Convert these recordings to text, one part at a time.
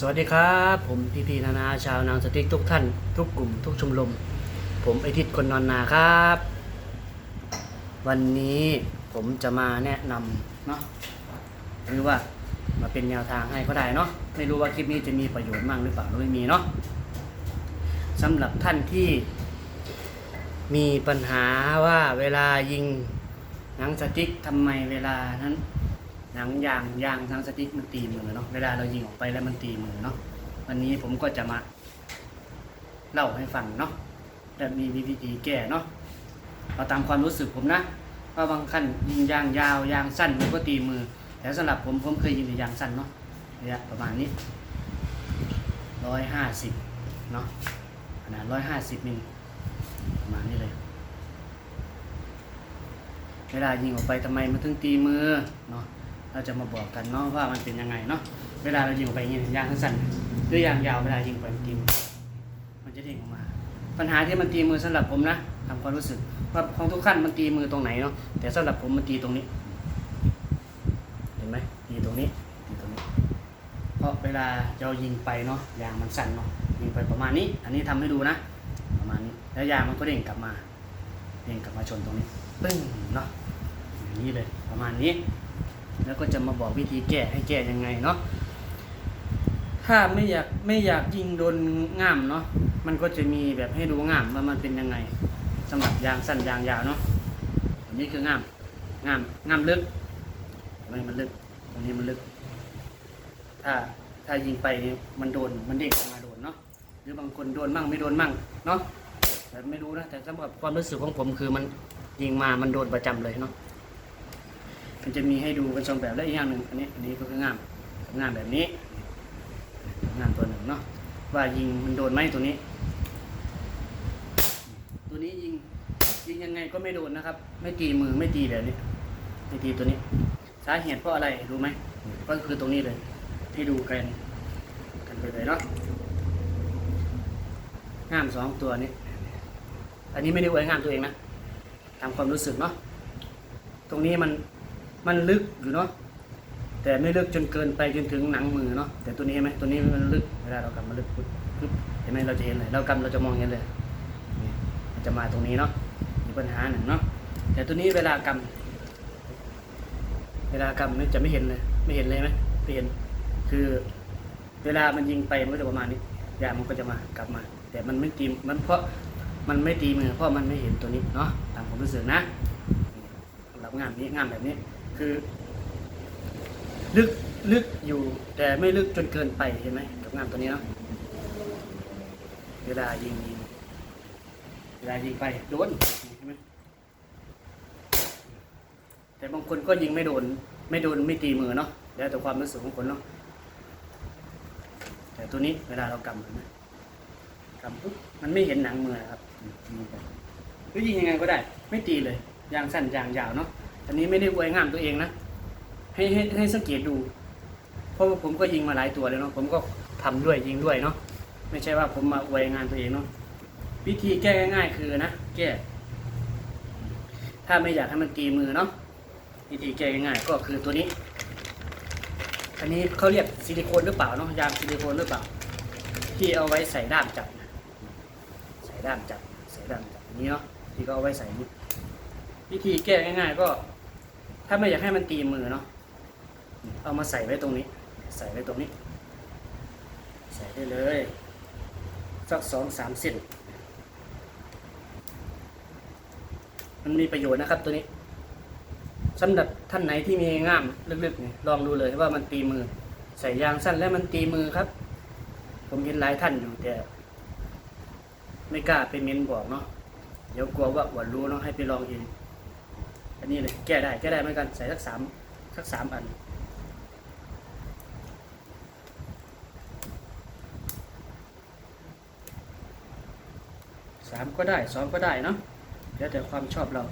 สวัสดีครับ ผมพีพีนานาชาวนางสติ๊กทุกท่าน ทุกกลุ่ม ทุกชมรมผมไอทิศคนนอนนาครับ วันนี้ผมจะมาแนะนำเนาะหรือว่ามาเป็นแนวทางให้ก็ได้เนาะไม่รู้ว่าคลิปนี้จะมีประโยชน์มั่งหรือเปล่าหรือไม่มีเนาะสำหรับท่านที่มีปัญหาว่าเวลายิงหนังสติ๊กทำไมเวลานั้น หนังยางยางหนังสติ๊กมันตีมือเนาะเวลาเรายิงออกไปแล้วมันตีมือเนาะวันนี้ผมก็จะมาเล่าให้ฟังเนาะและมีวิธีแก้เนาะเอาตามความรู้สึกผมนะว่าบางขั้นยิงยางยาวยางสั้นมันก็ตีมือ แต่สำหรับผมผมเคยยิงแต่ยางสั้นเนาะระยะประมาณนี้ร้อยห้าสิบเนาะขนาดร้อยห้าสิบมิลประมาณนี้เลย เวลายิงออกไปทำไมมันถึงตีมือเนาะ เราจะมาบอกกันเนาะว่ามันเป็นยังไงเนาะเวลาเรายิงออกไปอย่างนี้ยางสั้นๆหรือยางยาวเวลายิงไปมันตีมมันจะเด้งออกมา ปัญหาที่มันตีมือสำหรับผมนะทำความรู้สึกว่าของทุกขั้นมันตีมือตรงไหนเนาะแต่สำหรับผมมันตีตรงนี้ เห็นไหมตีตรงนี้ตีตรงนี้ เพราะเวลาเรายิงไปเนาะยางมันสั้นเนาะยิงไปประมาณนี้ อันนี้ทำให้ดูนะ ประมาณนี้ แล้วยางมันก็เด้งกลับมาเด้งกลับมาชนตรงนี้ ปึ้งเนาะอย่างนี้เลยประมาณนี้ แล้วก็จะมาบอกวิธีแก้ให้แก้ยังไงเนาะถ้าไม่อยากไม่อยากยิงโดนง่ามเนาะมันก็จะมีแบบให้ดูง่ามว่ามันเป็นยังไงสำหรับยางสั้นยางยาวเนาะอันนี้คือง่ามง่ามง่ามลึกทำไมมันลึกตรงนี้มันลึก ถ้าถ้ายิงไปมันโดนมันเด้งออกมาโดนเนาะหรือบางคนโดนมั่งไม่โดนมั่งเนาะแต่ไม่รู้นะแต่สำหรับความรู้สึกของผมคือมันยิงมามันโดนประจำเลยเนาะ มันจะมีให้ดูเป็นสองแบบและอีกอย่างหนึ่งอันนี้อันนี้ก็คืองามงามแบบนี้งามตัวหนึ่งเนาะว่ายิงมันโดนไหมตัวนี้ ตัวนี้ยิงยิงยังไงก็ไม่โดนนะครับ ไม่ตีมือไม่ตีแบบนี้ไม่ตีตัวนี้ สาเหตุเพราะอะไรรู้ไหมก็คือตรงนี้เลย ให้ดูกันกันไปเลยเนาะงามสองตัวนี้ อันนี้ไม่ได้อวยงามตัวเองนะตามความรู้สึกเนาะตรงนี้มัน มันลึกอยู่เนาะแต่ไม่ลึกจนเกินไปจนถึงหนังมือเนาะแต่ตัวนี้เห็นไหมตัวนี้มันลึกเวลาเรากำมันลึกปึ๊บปึ๊บเห็นไหมเราจะเห็นเลยเรากำเราจะมองเห็นเลยนี่มันจะมาตรงนี้เนาะมีปัญหาหนึ่งเนาะแต่ตัวนี้เวลากำเวลากำนี่จะไม่เห็นเลย ไม่เห็นเลยไหมไม่เห็นคือเวลามันยิงไปมันก็จะประมาณนี้ยางมันก็จะมากลับมา แต่มันไม่ตีมันเพราะมันไม่ตีมือเพราะมันไม่เห็นตัวนี้เนาะตามความรู้สึกนะสำหรับงานนี้งานแบบนี้ คือ ลึกลึกอยู่ แต่ไม่ลึกจนเกินไปเห็นไหมกับงานตัวนี้เนาะเวลายิงยิงเวลายิงไปโดนเห็นไหมแต่บางคนก็ยิงไม่โดน ไม่โดนไม่ตีมือเนาะแล้วแต่ความรู้สึกของคนเนาะแต่ตัวนี้เวลาเรากำเห็นไหมกำปุ๊บมันไม่เห็นหนังมือนะครับยิงไปหรือยิงยังไงก็ได้ ไม่ตีเลยยางสั้นยางยาวเนาะ อันนี้ไม่ได้อวยงามตัวเองนะ ให้ให้ให้สังเกตดู เพราะว่าผมก็ยิงมาหลายตัวเลยเนาะ ผมก็ทำด้วยยิงด้วยเนาะ ไม่ใช่ว่าผมมาอวยงานตัวเองเนาะ วิธีแก้ง่ายๆคือนะ แก้ ถ้าไม่อยากให้มันตีมือเนาะ วิธีแก้ง่ายๆก็คือตัวนี้ อันนี้เขาเรียกซิลิโคนหรือเปล่าเนาะ ยางซิลิโคนหรือเปล่า ที่เอาไว้ใส่ด้ามจับ ใส่ด้ามจับ ใส่ด้ามจับนี้เนาะ ที่เขาเอาไว้ใส่นี่วิธีแก้ง่ายๆก็ ถ้าไม่อยากให้มันตีมือเนาะเอามาใส่ไว้ตรงนี้ ใส่ไว้ตรงนี้ ใส่ได้เลยสักสองสามเส้นมันมีประโยชน์นะครับตัวนี้สำหรับท่านไหนที่มีง่ามลึกๆนี่ลองดูเลยว่ามันตีมือ ใส่ยางสั้นแล้วมันตีมือครับ ผมเห็นหลายท่านอยู่แต่ ไม่กล้าไปเม้นบอกเนาะเดี๋ยวกลัวว่าอวดรู้เนาะให้ไปลองเอง นนี้เลยแก้ได้แก้ได้เหมือนกันใส่สักสามสักสามอันสามก็ได้สองก็ได้เนาะแล้วแต่ความชอบเรา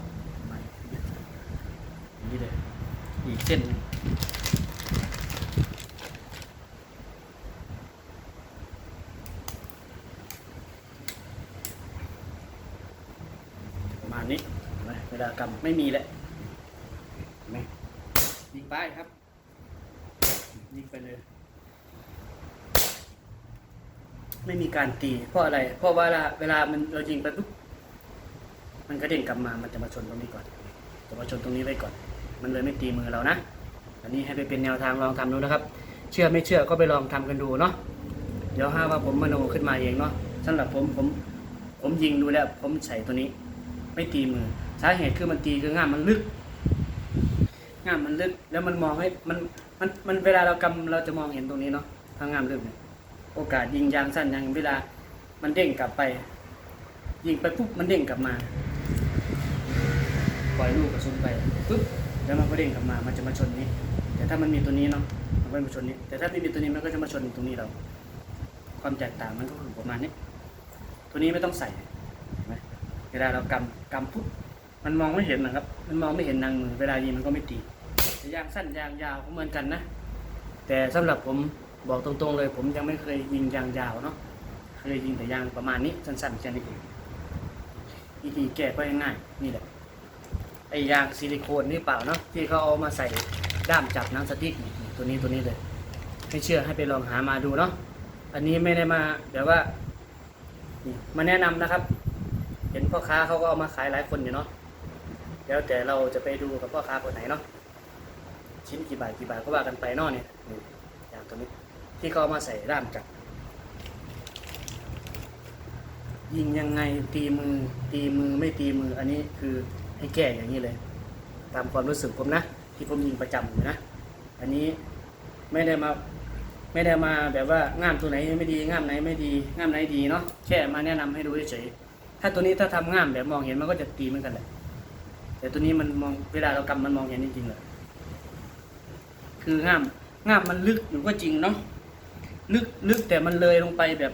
อย่างนี้เลยอีกเส้นประมาณนี้เวลากำไม่มีแล้ว ยิงไปครับ ยิงไปเลย ไม่มีการตี เพราะอะไร เพราะว่าเวลามันเรายิงไปปุ๊บมันก็เด้งกลับมา มันจะมาชนตรงนี้ก่อนจะมาชนตรงนี้ไว้ก่อน มันเลยไม่ตีมือเรานะอันนี้ให้ไปเป็นแนวทางลองทำดูนะครับ เชื่อไม่เชื่อก็ไปลองทำกันดูเนาะ เดี๋ยวห้าว่าผมมโนขึ้นมาเองเนาะสำหรับผมผม ผมยิงดูแล้ว ผมใส่ตัวนี้ ไม่ตีมือ สาเหตุคือมันตีคือง่ามมันลึก งามมันลึกแล้วมันมองให้มันมันมันเวลาเรากำเราจะมองเห็นตรงนี้เนาะทางงามลึกเนี่ยโอกาสยิงยางสั้นยางเวลา มันเด้งกลับไป ยิงไปปุ๊บมันเด้งกลับมา ปล่อยลูกกระสุนไปปุ๊บแล้วมันก็เด้งกลับมา มันจะมาชนนี้ แต่ถ้ามันมีตัวนี้เนาะมันก็มาชนนี้ แต่ถ้าไม่มีตัวนี้มันก็จะมาชนตรงนี้เรา ความแตกต่างมันก็คือประมาณนี้ ตัวนี้ไม่ต้องใส่เห็นไหมเวลาเรากำกำปุ๊บมันมองไม่เห็นนะครับ มันมองไม่เห็นนางมือเวลายิงมันก็ไม่ตี แต่ยางสั้นยางยาวก็เหมือนกันนะ แต่สำหรับผมบอกตรงๆเลย ผมยังไม่เคยยิงยางยาวเนาะเคยยิงแต่ยางประมาณนี้สั้นๆแค่นี้เองวิธีแก้ก็ง่ายๆนี่แหละไอ้ยางซิลิโคนนี่เปล่าเนาะที่เขาเอามาใส่ด้ามจับนังสติ๊กตัวนี้ตัวนี้เลยไม่เชื่อให้ไปลองหามาดูเนาะอันนี้ไม่ได้มาแบบว่ามาแนะนำนะครับ เห็นพ่อค้าเขาก็เอามาขายหลายคนอยู่เนาะแล้วแต่เราจะไปดูกับพ่อค้าคนไหนเนาะ ชิ้นกี่บาทกี่บาทก็ว่ากันไปนาะเนี่ยอย่างตัวนี้ที่เขามาใส่ด้ามจับยิงยังไงตีมือตีมือไม่ตีมืออันนี้คือให้แก้อย่างนี้เลย ตามความรู้สึกผมนะ ที่ผมยิงประจำอยู่นะ อันนี้ไม่ได้มาไม่ได้มาแบบว่าง่ามตัวไหนไม่ดีง่ามไหนไม่ดีง่ามไหนดีเนาะแค่มาแนะนำให้ดูเฉยๆถ้าตัวนี้ถ้าทำง่ามแบบมองเห็นมันก็จะตีเหมือนกันแหละแต่ตัวนี้มันมองเวลาเรากำมันมองเห็นจริงๆเลย คือง่ามง่ามมันลึกอยู่ก็จริงเนาะลึกลึกแต่มันเลยลงไปแบบ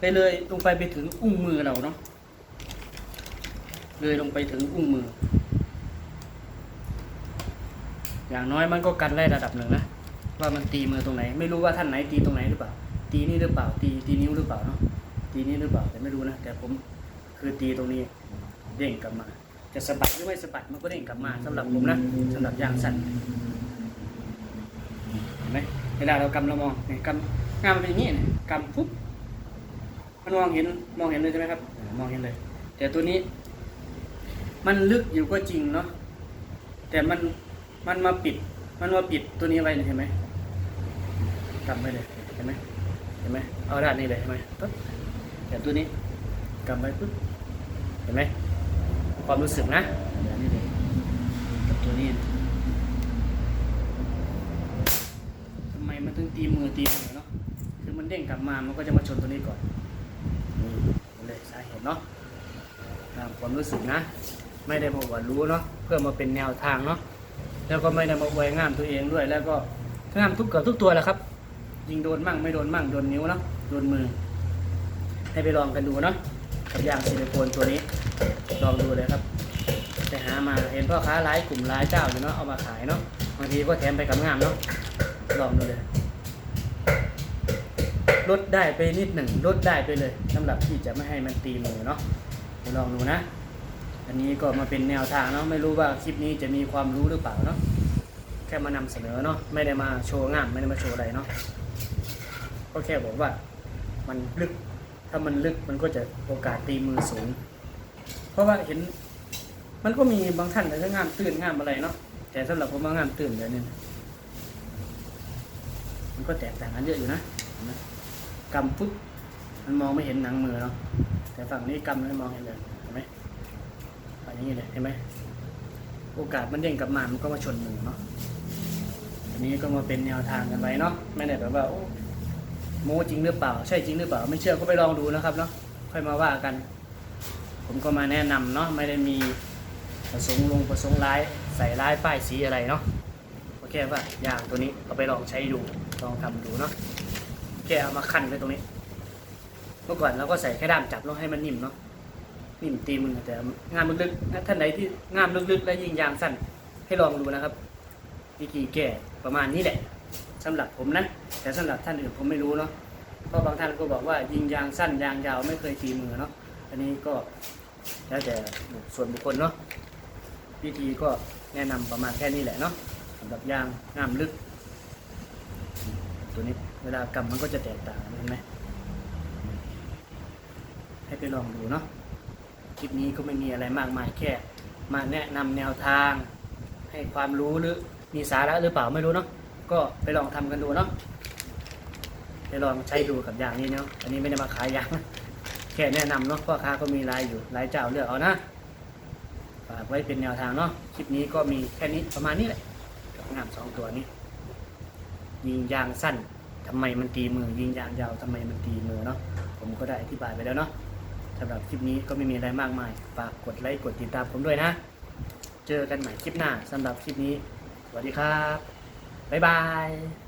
ไปเลยลงไปไปถึงอุ้งมือเราเนาะเลยลงไปถึงอุ้งมือ อย่างน้อยมันก็กันได้ระดับหนึ่งนะว่ามันตีมือตรงไหน ไม่รู้ว่าท่านไหนตีตรงไหนหรือเปล่า ตีนี่หรือเปล่า ตีตีนิ้วหรือเปล่าเนาะตีนี้หรือเปล่าแต่ไม่รู้นะแต่ผมคือตีตรงนี้เด้งกลับมา จะสะบัดหรือไม่สะบัดมันก็เด้งกลับมาสำหรับผมนะสำหรับยางสั้น เวลาเรากำเรามองเนี่ยกำงานมันเป็นอย่างนี้เนี่ยกำปุ๊บมันมองเห็นมองเห็นเลยใช่ไหมครับมองเห็นเลย แต่ตัวนี้ มันลึกอยู่ก็จริงเนาะแต่มันมันมาปิด มันมาปิดตัวนี้ไว้เห็นไหมกำไว้เลยเห็นไหมเห็นไหมเอาด้านนี้เลยเห็นไหมปึ๊บแต่ตัวนี้กำไว้ปึ๊บเห็นไหมความรู้สึกนะนี้เลยกับตัวนี้ทำไมมันถึงตีมือตีมือเนาะคือมันเด้งกลับมามันก็จะมาชนตัวนี้ก่อนนี่เลยสาเหตุเนาะตามความรู้สึกนะ ไม่ได้มาว่ารู้เนาะเพื่อมาเป็นแนวทางเนาะแล้วก็ไม่ได้มาอวยงามตัวเองด้วย แล้วก็งามทุกเกือบทุกตัวแหละครับ ยิงโดนมั่งไม่โดนมั่งโดนนิ้วเนาะโดนมือ ให้ไปลองกันดูเนาะกับยางซิลิโคนตัวนี้ ลองดูเลยครับไปหามาเห็นพ่อค้าหลายกลุ่มหลายเจ้าอยู่เนาะเอามาขายเนาะบางทีก็แถมไปกับงามเนาะ ลองดูเลย ลดได้ไปนิดหนึ่งลดได้ไปเลยสำหรับที่จะไม่ให้มันตีมือเนาะไปลองดูนะ อันนี้ก็มาเป็นแนวทางเนาะไม่รู้ว่าคลิปนี้จะมีความรู้หรือเปล่าเนาะแค่มานำเสนอเนาะไม่ได้มาโชว์งามไม่ได้มาโชว์อะไรเนาะก็แค่บอกว่ามันลึกถ้ามันลึกมันก็จะโอกาสตีมือสูง เพราะว่าเห็น มันก็มีบางท่านแต่ถ้างามตื่นงามอะไรเนาะแต่สำหรับผมว่างามตื่นแบบนี้ ก็แตกต่างกันเยอะอยู่นะกำปุ๊บมันมองไม่เห็นหนังมือเนาะแต่ฝั่งนี้กำแล้วมองเห็นเลยเห็นไหมอย่างนี้เลยเห็นไหมโอกาสมันเด้งกลับมา มันก็มาชนมือเนาะอันนี้ก็มาเป็นแนวทางกันไว้เนาะไม่ได้แบบว่าโอ้โมจริงหรือเปล่า ใช่จริงหรือเปล่า ไม่เชื่อก็ไปลองดูนะครับเนาะค่อยมาว่ากัน ผมก็มาแนะนำเนาะไม่ได้มีประสงค์ลงประสงค์ร้าย ใส่ร้ายป้ายสีอะไรเนาะ โอเคว่ายางตัวนี้เอาไปลองใช้ดูลองทำดูเนาะแค่เอามาคั้นไว้ตรงนี้ เมื่อก่อนเราก็ใส่แค่ด้ามจับแล้วให้มันนิ่มเนาะนิ่มตีมือแต่งานลึกๆนะท่านไหนที่งานลึกๆ และยิงยางสั้นให้ลองดูนะครับวิธีแก้ประมาณนี้แหละสำหรับผมนะแต่สำหรับท่านอื่นผมไม่รู้เนาะเพราะบางท่านก็บอกว่ายิงยางสั้นยางยาวไม่เคยตีมือเนาะอันนี้ก็แล้วแต่ส่วนบุคคลเนาะวิธีก็แนะนำประมาณแค่นี้แหละเนาะ สำหรับยางงามลึก ตัวนี้เวลากำมันก็จะแตกต่างเห็นไหมให้ไปลองดูเนาะคลิปนี้ก็ไม่มีอะไรมากมายแค่ มาแนะนำแนวทาง ให้ความรู้หรือมีสาระหรือเปล่าไม่รู้เนาะก็ไปลองทำกันดูเนาะไปลองใช้ดูกับอย่างนี้เนาะอันนี้ไม่ได้มาขายยางแค่แนะนำเนาะพ่อค้าก็มีรายอยู่รายเจ้าเลือกเอานะฝากไว้เป็นแนวทางเนาะคลิปนี้ก็มีแค่นี้ประมาณนี้แหละ งามสองตัวนี้ ยิงยางสั้นทำไมมันตีมือ ยิงยางยาวทำไมมันตีมือเนาะผมก็ได้อธิบายไปแล้วเนาะสำหรับคลิปนี้ก็ไม่มีอะไรมากมายฝากกดไลค์กดติดตามผมด้วยนะ เจอกันใหม่คลิปหน้าสำหรับคลิปนี้ สวัสดีครับ บ๊ายบาย